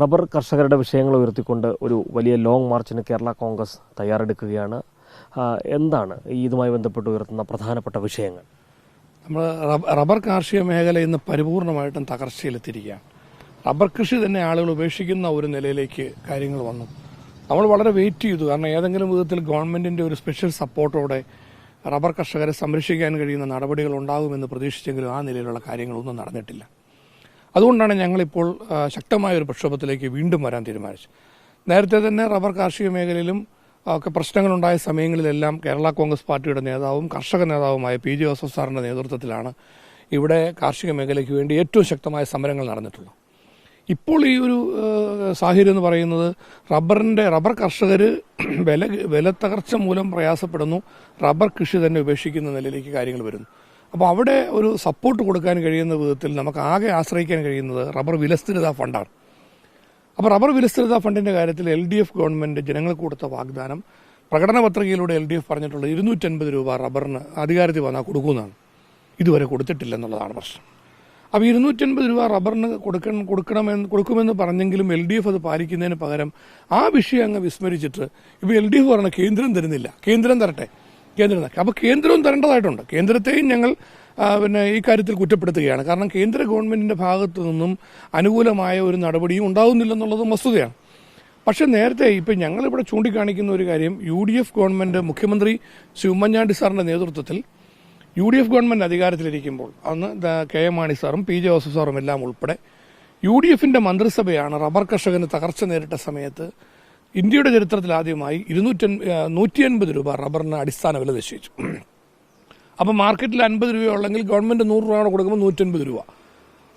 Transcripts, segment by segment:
Rubber കർഷകരുടെ വിഷയങ്ങൾ ഉയർത്തിക്കൊണ്ട് ഒരു വലിയ ലോങ് മാർച്ചിന് കേരള കോൺഗ്രസ് തയ്യാറെടുക്കുകയാണ്. എന്താണ് ഈ ഇതുമായി ബന്ധപ്പെട്ട് ഉയർത്തുന്ന പ്രധാനപ്പെട്ട വിഷയങ്ങൾ? നമ്മൾ റബ- റബ്ബർ കാർഷിക മേഖല ഇന്ന് പരിപൂർണമായിട്ടും തകർച്ചയിലെത്തിയിരിക്കുകയാണ്. റബ്ബർ കൃഷി തന്നെ ആളുകൾ ഉപേക്ഷിക്കുന്ന ഒരു നിലയിലേക്ക് കാര്യങ്ങൾ വന്നു. നമ്മൾ വളരെ വെയിറ്റ് ചെയ്തു. കാരണം ഏതെങ്കിലും വിധത്തിൽ ഗവൺമെന്റിന്റെ ഒരു സ്പെഷ്യൽ സപ്പോർട്ടോടെ റബ്ബർ കർഷകരെ സംരക്ഷിക്കാൻ കഴിയുന്ന നടപടികൾ ഉണ്ടാകുമെന്ന് പ്രതീക്ഷിച്ചെങ്കിലും ആ നിലയിലുള്ള കാര്യങ്ങളൊന്നും നടന്നിട്ടില്ല. അതുകൊണ്ടാണ് ഞങ്ങളിപ്പോൾ ശക്തമായ ഒരു പ്രക്ഷോഭത്തിലേക്ക് വീണ്ടും വരാൻ തീരുമാനിച്ചത്. നേരത്തെ തന്നെ റബ്ബർ കാർഷിക മേഖലയിലും ഒക്കെ പ്രശ്നങ്ങളുണ്ടായ സമയങ്ങളിലെല്ലാം കേരള കോൺഗ്രസ് പാർട്ടിയുടെ നേതാവും കർഷക നേതാവുമായ പി ജെ ജോസഫ് സാറിന്റെ നേതൃത്വത്തിലാണ് ഇവിടെ കാർഷിക മേഖലയ്ക്ക് വേണ്ടി ഏറ്റവും ശക്തമായ സമരങ്ങൾ നടന്നിട്ടുള്ളത്. ഇപ്പോൾ ഈ ഒരു സാഹചര്യം എന്ന് പറയുന്നത് റബ്ബറിന്റെ റബ്ബർ കർഷകർ വില വില തകർച്ച മൂലം പ്രയാസപ്പെടുന്നു റബ്ബർ കൃഷി തന്നെ ഉപേക്ഷിക്കുന്ന നിലയിലേക്ക് കാര്യങ്ങൾ വരുന്നു. അപ്പോൾ അവിടെ ഒരു സപ്പോർട്ട് കൊടുക്കാൻ കഴിയുന്ന വിധത്തിൽ നമുക്ക് ആകെ ആശ്രയിക്കാൻ കഴിയുന്നത് റബ്ബർ വിലസ്ഥിരതാ ഫണ്ടാണ്. അപ്പോൾ റബ്ബർ വിലസ്ഥിരതാ ഫണ്ടിന്റെ കാര്യത്തിൽ എൽ ഡി എഫ് ഗവൺമെന്റ് ജനങ്ങൾക്ക് കൊടുത്ത വാഗ്ദാനം പ്രകടന പത്രികയിലൂടെ എൽ ഡി എഫ് പറഞ്ഞിട്ടുള്ള ഇരുന്നൂറ്റൻപത് രൂപ റബ്ബറിന് അധികാരത്തിൽ വന്നാൽ കൊടുക്കുമെന്നാണ്. ഇതുവരെ കൊടുത്തിട്ടില്ല എന്നുള്ളതാണ് പ്രശ്നം. അപ്പോൾ ഇരുന്നൂറ്റൻപത് രൂപ റബ്ബറിന് കൊടുക്കണം കൊടുക്കണമെന്ന് കൊടുക്കുമെന്ന് പറഞ്ഞെങ്കിലും എൽ ഡി എഫ് അത് പാലിക്കുന്നതിന് പകരം ആ വിഷയം അങ്ങ് വിസ്മരിച്ചിട്ട് ഇപ്പോൾ എൽ ഡി എഫ് പറഞ്ഞ കേന്ദ്രം തരുന്നില്ല. കേന്ദ്രം തരട്ടെ. കേന്ദ്രം അപ്പോൾ കേന്ദ്രവും തരേണ്ടതായിട്ടുണ്ട്. കേന്ദ്രത്തെയും ഞങ്ങൾ പിന്നെ ഈ കാര്യത്തിൽ കുറ്റപ്പെടുത്തുകയാണ്. കാരണം കേന്ദ്ര ഗവൺമെന്റിന്റെ ഭാഗത്തു നിന്നും അനുകൂലമായ ഒരു നടപടിയും ഉണ്ടാകുന്നില്ലെന്നുള്ളതും വസ്തുതയാണ്. പക്ഷെ നേരത്തെ ഇപ്പം ഞങ്ങളിവിടെ ചൂണ്ടിക്കാണിക്കുന്ന ഒരു കാര്യം യു ഡി എഫ് ഗവൺമെന്റ് മുഖ്യമന്ത്രി ശ്രീ ഉമ്മൻചാണ്ടി സാറിന്റെ നേതൃത്വത്തിൽ യു ഡി എഫ് ഗവൺമെന്റ് അധികാരത്തിലിരിക്കുമ്പോൾ അന്ന് കെ എം മാണി സാറും പി ജെ ജോസഫ് സാറും എല്ലാം ഉൾപ്പെടെ യു ഡി എഫിന്റെ മന്ത്രിസഭയാണ് റബ്ബർ കർഷകന് തകർച്ച നേരിട്ട സമയത്ത് ഇന്ത്യയുടെ ചരിത്രത്തിൽ ആദ്യമായി ഇരുന്നൂറ്റി നൂറ്റി അൻപത് രൂപ റബ്ബറിന് അടിസ്ഥാന വില നിശ്ചയിച്ചു. അപ്പം മാർക്കറ്റിൽ അൻപത് രൂപയുള്ളെങ്കിൽ ഗവൺമെന്റ് നൂറ് രൂപ കൂടെ കൊടുക്കുമ്പോൾ നൂറ്റൻപത് രൂപ.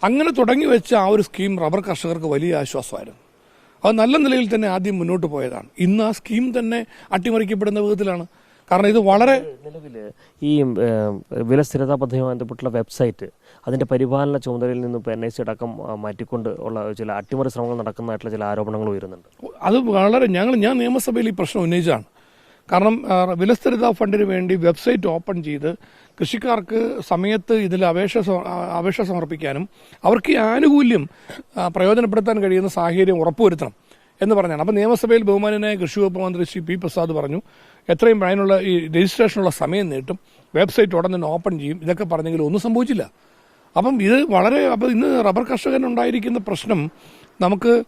അങ്ങനെ തുടങ്ങി വെച്ച ആ ഒരു സ്കീം റബ്ബർ കർഷകർക്ക് വലിയ ആശ്വാസമായിരുന്നു. അത് നല്ല നിലയിൽ തന്നെ ആദ്യം മുന്നോട്ട് പോയതാണ്. ഇന്ന് ആ സ്കീം തന്നെ അട്ടിമറിക്കപ്പെടുന്ന വിധത്തിലാണ്. കാരണം ഇത് വളരെ നിലവിൽ ഈ വില സ്ഥിരതാ പദ്ധതിയുമായി ബന്ധപ്പെട്ടുള്ള വെബ്സൈറ്റ് അതിന്റെ പരിപാലന ചുമതലയിൽ നിന്ന് ഇപ്പോൾ എൻ ഐ സി അടക്കം മാറ്റിക്കൊണ്ട് ഉള്ള ചില അട്ടിമറി ശ്രമങ്ങൾ നടക്കുന്നതായിട്ടുള്ള ചില ആരോപണങ്ങൾ ഉയരുന്നുണ്ട്. അത് വളരെ ഞങ്ങൾ ഞാൻ നിയമസഭയിൽ ഈ പ്രശ്നം ഉന്നയിച്ചാണ് കാരണം വിലസ്ഥിരതാ ഫണ്ടിന് വേണ്ടി വെബ്സൈറ്റ് ഓപ്പൺ ചെയ്ത് കൃഷിക്കാർക്ക് സമയത്ത് ഇതിൽ അപേക്ഷ അപേക്ഷ സമർപ്പിക്കാനും അവർക്ക് ഈ ആനുകൂല്യം പ്രയോജനപ്പെടുത്താൻ കഴിയുന്ന സാഹചര്യം ഉറപ്പുവരുത്തണം. എന്ന് പറഞ്ഞാണ്. അപ്പം നിയമസഭയിൽ ബഹുമാനനായ കൃഷി വകുപ്പ് മന്ത്രി ശ്രീ പി പ്രസാദ് പറഞ്ഞു എത്രയും അതിനുള്ള ഈ രജിസ്ട്രേഷനുള്ള സമയം നീട്ടും. വെബ്സൈറ്റ് ഉടൻ തന്നെ ഓപ്പൺ ചെയ്യും. ഇതൊക്കെ പറഞ്ഞെങ്കിലും ഒന്നും സംഭവിച്ചില്ല. അപ്പം ഇത് വളരെ അപ്പം ഇന്ന് റബ്ബർ കർഷകനുണ്ടായിരിക്കുന്ന പ്രശ്നം നമുക്ക്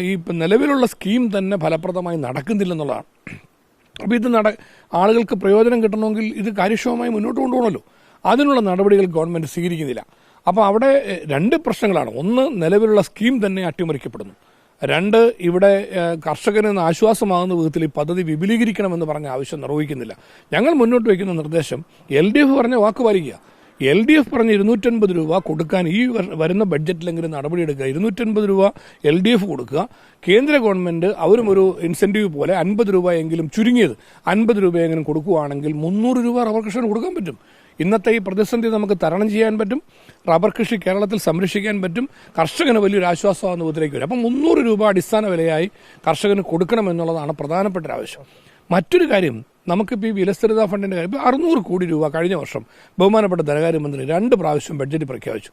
ഈ നിലവിലുള്ള സ്കീം തന്നെ ഫലപ്രദമായി നടക്കുന്നില്ലെന്നുള്ളതാണ്. അപ്പോൾ ഇത് നട ആളുകൾക്ക് പ്രയോജനം കിട്ടണമെങ്കിൽ ഇത് കാര്യക്ഷമമായി മുന്നോട്ട് കൊണ്ടുപോകണമല്ലോ. അതിനുള്ള നടപടികൾ ഗവൺമെന്റ് സ്വീകരിക്കുന്നില്ല. അപ്പോൾ അവിടെ രണ്ട് പ്രശ്നങ്ങളാണ്. ഒന്ന് നിലവിലുള്ള സ്കീം തന്നെ അട്ടിമറിക്കപ്പെടുന്നു. രണ്ട് ഇവിടെ കർഷകന് ആശ്വാസമാകുന്ന വിധത്തിൽ ഈ പദ്ധതി വിപുലീകരിക്കണമെന്ന് പറഞ്ഞ ആവശ്യം നിർവഹിക്കുന്നില്ല. ഞങ്ങൾ മുന്നോട്ട് വയ്ക്കുന്ന നിർദ്ദേശം എൽ ഡി എഫ് പറഞ്ഞ വാക്ക് പാലിക്കുക. എൽ ഡി എഫ് പറഞ്ഞ ഇരുന്നൂറ്റൻപത് രൂപ കൊടുക്കാൻ ഈ വരുന്ന ബഡ്ജറ്റിലെങ്കിലും നടപടിയെടുക്കുക ഇരുന്നൂറ്റൻപത് രൂപ എൽ ഡി എഫ് കൊടുക്കുക. കേന്ദ്ര ഗവൺമെന്റ് അവരും ഒരു ഇൻസെന്റീവ് പോലെ അൻപത് രൂപയെങ്കിലും ചുരുങ്ങിയത് അൻപത് രൂപയെങ്കിലും കൊടുക്കുകയാണെങ്കിൽ മുന്നൂറ് രൂപ റബ്ബർ കർഷകന് കൊടുക്കാൻ പറ്റും. ഇന്നത്തെ ഈ പ്രതിസന്ധി നമുക്ക് തരണം ചെയ്യാൻ പറ്റും. റബ്ബർ കൃഷി കേരളത്തിൽ സംരക്ഷിക്കാൻ പറ്റും. കർഷകന് വലിയൊരു ആശ്വാസമാകുന്ന വിധത്തിലേക്ക് വരും അപ്പം മുന്നൂറ് രൂപ അടിസ്ഥാന വിലയായി കർഷകന് കൊടുക്കണം എന്നുള്ളതാണ് പ്രധാനപ്പെട്ട ഒരു ആവശ്യം. മറ്റൊരു കാര്യം നമുക്കിപ്പോൾ ഈ വിലസ്ഥിരതാ ഫണ്ടിന്റെ കാര്യം ഇപ്പോൾ അറുന്നൂറ് കോടി രൂപ കഴിഞ്ഞ വർഷം ബഹുമാനപ്പെട്ട ധനകാര്യമന്ത്രി രണ്ട് പ്രാവശ്യം ബഡ്ജറ്റ് പ്രഖ്യാപിച്ചു.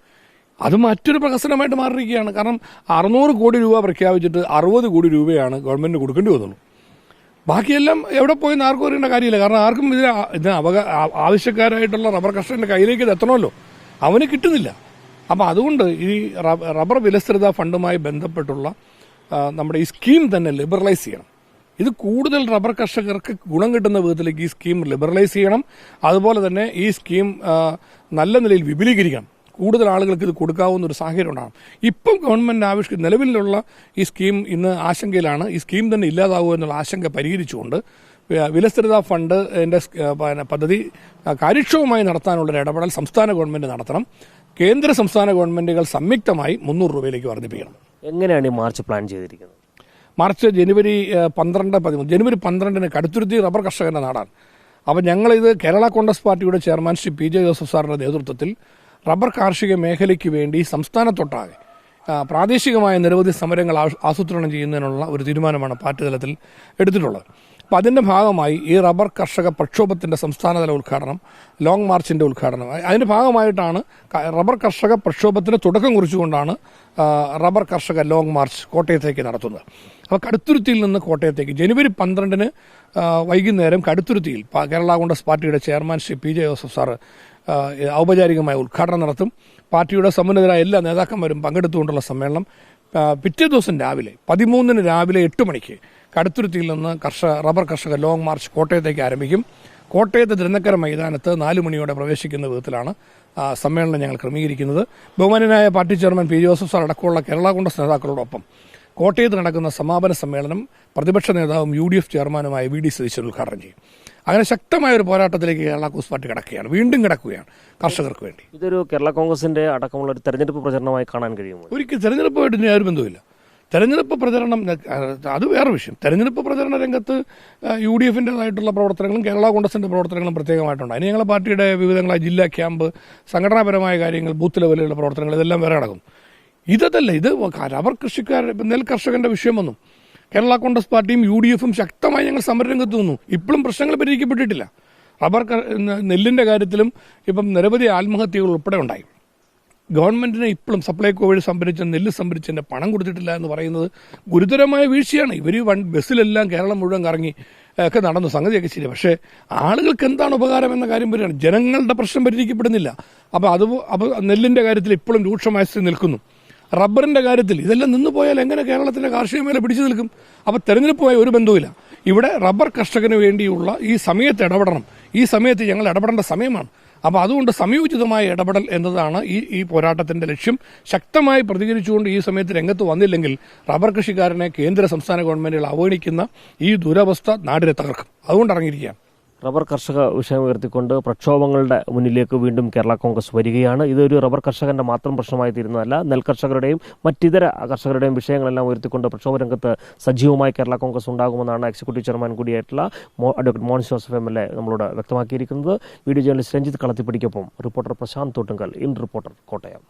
അത് മറ്റൊരു പ്രഹസനമായിട്ട് മാറിയിരിക്കുകയാണ്. കാരണം അറുന്നൂറ് കോടി രൂപ പ്രഖ്യാപിച്ചിട്ട് അറുപത് കോടി രൂപയാണ് ഗവൺമെന്റ് കൊടുക്കേണ്ടി വന്നുള്ളൂ. ബാക്കിയെല്ലാം എവിടെ പോയി ആർക്കും അറിയേണ്ട കാര്യമില്ല. കാരണം ആർക്കും ഇതിന് ഇതിന് അവക ആവശ്യക്കാരായിട്ടുള്ള റബ്ബർ കർഷകന്റെ കയ്യിലേക്ക് ഇത് എത്തണമല്ലോ. അവന് കിട്ടുന്നില്ല. അപ്പം അതുകൊണ്ട് ഈ റബ്ബർ വിലസ്ഥിരതാ ഫണ്ടുമായി ബന്ധപ്പെട്ടുള്ള നമ്മുടെ ഈ സ്കീം തന്നെ ലിബറലൈസ് ചെയ്യണം. ഇത് കൂടുതൽ റബ്ബർ കർഷകർക്ക് ഗുണം കിട്ടുന്ന വിധത്തിലേക്ക് ഈ സ്കീം ലിബറലൈസ് ചെയ്യണം. അതുപോലെ തന്നെ ഈ സ്കീം നല്ല നിലയിൽ വിപുലീകരിക്കണം. കൂടുതൽ ആളുകൾക്ക് ഇത് കൊടുക്കാവുന്ന ഒരു സാഹചര്യം ഉണ്ടാകും ഇപ്പം ഗവൺമെന്റ് ആവിഷ്കരിച്ച നിലവിലുള്ള ഈ സ്കീം ഇന്ന് ആശങ്കയിലാണ്. ഈ സ്കീം തന്നെ ഇല്ലാതാവുക എന്നുള്ള ആശങ്ക പരിഹരിച്ചുകൊണ്ട് വിലസ്ഥിരതാ ഫണ്ട് ന്റെ സ്- ആ, പിന്നെ പദ്ധതി കാര്യക്ഷമമായി നടത്താനുള്ള ഇടപെടൽ സംസ്ഥാന ഗവൺമെന്റ് നടത്തണം. കേന്ദ്ര സംസ്ഥാന ഗവൺമെന്റുകൾ സംയുക്തമായി മുന്നൂറ് രൂപയിലേക്ക് വർദ്ധിപ്പിക്കണം. എങ്ങനെയാണ് ഈ മാർച്ച് പ്ലാൻ ചെയ്തിരിക്കുന്നത്? മാർച്ച് ജനുവരി പന്ത്രണ്ട് പതിമൂന്ന് ജനുവരി പന്ത്രണ്ടിന് കടുത്തുരുത്തി റബ്ബർ കർഷകന്റെ നാടാണ്. അപ്പം ഞങ്ങളിത് Kerala Congress party chairman Shri P J Joseph സാറിന്റെ നേതൃത്വത്തിൽ റബ്ബർ കാർഷിക മേഖലയ്ക്ക് വേണ്ടി സംസ്ഥാനത്തൊട്ടാകെ പ്രാദേശികമായ നിരവധി സമരങ്ങൾ ആസൂത്രണം ചെയ്യുന്നതിനുള്ള ഒരു തീരുമാനമാണ് പാർട്ടി തലത്തിൽ എടുത്തിട്ടുള്ളത്. അപ്പം അതിന്റെ ഭാഗമായി ഈ റബ്ബർ കർഷക പ്രക്ഷോഭത്തിന്റെ സംസ്ഥാനതല ഉദ്ഘാടനം ലോങ് മാർച്ചിന്റെ ഉദ്ഘാടനം അതിന്റെ ഭാഗമായിട്ടാണ് റബ്ബർ കർഷക പ്രക്ഷോഭത്തിന് തുടക്കം കുറിച്ചുകൊണ്ടാണ് റബ്ബർ കർഷക ലോങ് മാർച്ച് കോട്ടയത്തേക്ക് നടത്തുന്നത്. അപ്പോൾ കടുത്തുരുത്തിയിൽ നിന്ന് കോട്ടയത്തേക്ക് ജനുവരി പന്ത്രണ്ടിന് വൈകുന്നേരം കടുത്തുരുത്തിയിൽ Kerala Congress party chairman Shri P J Joseph sir ഔപചാരികമായ ഉദ്ഘാടനം നടത്തും. പാർട്ടിയുടെ സമുന്നതരായ എല്ലാ നേതാക്കന്മാരും പങ്കെടുത്തുകൊണ്ടുള്ള സമ്മേളനം പിറ്റേ ദിവസം രാവിലെ പതിമൂന്നിന് രാവിലെ എട്ട് മണിക്ക് കടുത്തുരുത്തിയിൽ നിന്ന് കർഷക റബ്ബർ കർഷക ലോങ് മാർച്ച് കോട്ടയത്തേക്ക് ആരംഭിക്കും. കോട്ടയത്ത് തിരുനക്കര മൈതാനത്ത് നാലു മണിയോടെ പ്രവേശിക്കുന്ന വിധത്തിലാണ് സമ്മേളനം ഞങ്ങൾ ക്രമീകരിക്കുന്നത്. ബഹുമാനനായ party chairman P Joseph sir അടക്കമുള്ള കേരള കോൺഗ്രസ് നേതാക്കളോടൊപ്പം കോട്ടയത്ത് നടക്കുന്ന സമാപന സമ്മേളനം പ്രതിപക്ഷ നേതാവും യു ഡി എഫ് ചെയർമാനുമായ വി ഡി സതീശൻ ഉദ്ഘാടനം ചെയ്യും. അങ്ങനെ ശക്തമായ ഒരു പോരാട്ടത്തിലേക്ക് കേരള കോൺഗ്രസ് പാർട്ടി കിടക്കുകയാണ്. വീണ്ടും കിടക്കുകയാണ് കർഷകർക്ക് വേണ്ടി. ഇതൊരു കേരള കോൺഗ്രസിന്റെ അടക്കമുള്ള ഒരു തെരഞ്ഞെടുപ്പ് പ്രചരണമായി കാണാൻ കഴിയുമോ? ഒരിക്കലും തെരഞ്ഞെടുപ്പുമായിട്ട് ഇനി ആരും ബന്ധമില്ല തെരഞ്ഞെടുപ്പ് പ്രചരണം അത് വേറെ വിഷയം. തെരഞ്ഞെടുപ്പ് പ്രചരണ രംഗത്ത് യു ഡി എഫിന്റെതായിട്ടുള്ള പ്രവർത്തനങ്ങളും കേരള കോൺഗ്രസിന്റെ പ്രവർത്തനങ്ങളും പ്രത്യേകമായിട്ടുണ്ട്. അതിന് ഞങ്ങളുടെ പാർട്ടിയുടെ വിവിധങ്ങളായ ജില്ലാ ക്യാമ്പ് സംഘടനാപരമായ കാര്യങ്ങൾ ബൂത്ത് ലെവലിലുള്ള പ്രവർത്തനങ്ങൾ ഇതെല്ലാം വേറെ നടക്കും ഇതല്ല ഇത് റബ്ബർ കൃഷിക്കാർ നെൽ കർഷകന്റെ വിഷയം വന്നു. കേരള കോൺഗ്രസ് പാർട്ടിയും യു ഡി എഫും ശക്തമായി ഞങ്ങൾ സമരരംഗത്ത് നിന്നു ഇപ്പോഴും പ്രശ്നങ്ങൾ പരിഹരിക്കപ്പെട്ടിട്ടില്ല. റബ്ബർ നെല്ലിന്റെ കാര്യത്തിലും ഇപ്പം നിരവധി ആത്മഹത്യകൾ ഉൾപ്പെടെ ഉണ്ടായി. ഗവൺമെന്റിന് ഇപ്പോഴും സപ്ലൈകോ വഴി സംഭരിച്ച നെല്ല് സംഭരിച്ചതിന്റെ പണം കൊടുത്തിട്ടില്ല എന്ന് പറയുന്നത് ഗുരുതരമായ വീഴ്ചയാണ്. ഇവർ വൺ ബസ്സിലെല്ലാം കേരളം മുഴുവൻ കറങ്ങി ഒക്കെ നടന്നു സംഗതിയൊക്കെ ശരി പക്ഷേ ആളുകൾക്ക് എന്താണ് ഉപകാരം എന്ന കാര്യം വരികയാണ്. ജനങ്ങളുടെ പ്രശ്നം പരിഹരിക്കപ്പെടുന്നില്ല. അപ്പോൾ അത് അപ്പോൾ നെല്ലിന്റെ കാര്യത്തിൽ ഇപ്പോഴും രൂക്ഷമായ സ്ഥിതി നിൽക്കുന്നു. റബ്ബറിന്റെ കാര്യത്തിൽ ഇതെല്ലാം നിന്ന് പോയാൽ എങ്ങനെ കേരളത്തിന്റെ കാർഷിക മേഖല പിടിച്ചു നിൽക്കും? അപ്പോൾ തെരഞ്ഞെടുപ്പുമായി ഒരു ബന്ധവുമില്ല. ഇവിടെ റബ്ബർ കർഷകന് വേണ്ടിയുള്ള ഈ സമയത്ത് ഇടപെടണം. ഈ സമയത്ത് ഞങ്ങൾ ഇടപെടേണ്ട സമയമാണ്. അപ്പോൾ അതുകൊണ്ട് സമയോചിതമായ ഇടപെടൽ എന്നതാണ് ഈ ഈ പോരാട്ടത്തിന്റെ ലക്ഷ്യം. ശക്തമായി പ്രതികരിച്ചുകൊണ്ട് ഈ സമയത്ത് രംഗത്ത് വന്നില്ലെങ്കിൽ റബ്ബർ കൃഷിക്കാരനെ കേന്ദ്ര സംസ്ഥാന ഗവൺമെന്റുകൾ അവഗണിക്കുന്ന ഈ ദുരവസ്ഥ നാടിനെ തകർക്കും. അതുകൊണ്ട് ഇറങ്ങിയിരിക്കുകയാണ്. റബ്ബർ കർഷക വിഷയം ഉയർത്തിക്കൊണ്ട് പ്രക്ഷോഭങ്ങളുടെ മുന്നിലേക്ക് വീണ്ടും കേരള കോൺഗ്രസ് വരികയാണ്. ഇതൊരു റബ്ബർ കർഷകന്റെ മാത്രം പ്രശ്നമായി തീരുന്നതല്ല. നെൽകർഷകരുടെയും മറ്റിതര കർഷകരുടെയും വിഷയങ്ങളെല്ലാം ഉയർത്തിക്കൊണ്ട് പ്രക്ഷോഭ രംഗത്ത് സജീവമായി കേരള കോൺഗ്രസ് ഉണ്ടാകുമെന്നാണ് executive chairman കൂടിയായിട്ടുള്ള advocate Mohan Joseph M L A നമ്മളോട് വ്യക്തമാക്കിയിരിക്കുന്നത്. Video journalist Ranjith കളത്തിപ്പിടിക്കൊപ്പം reporter Prashanth Thottunkal in reporter Kottayam.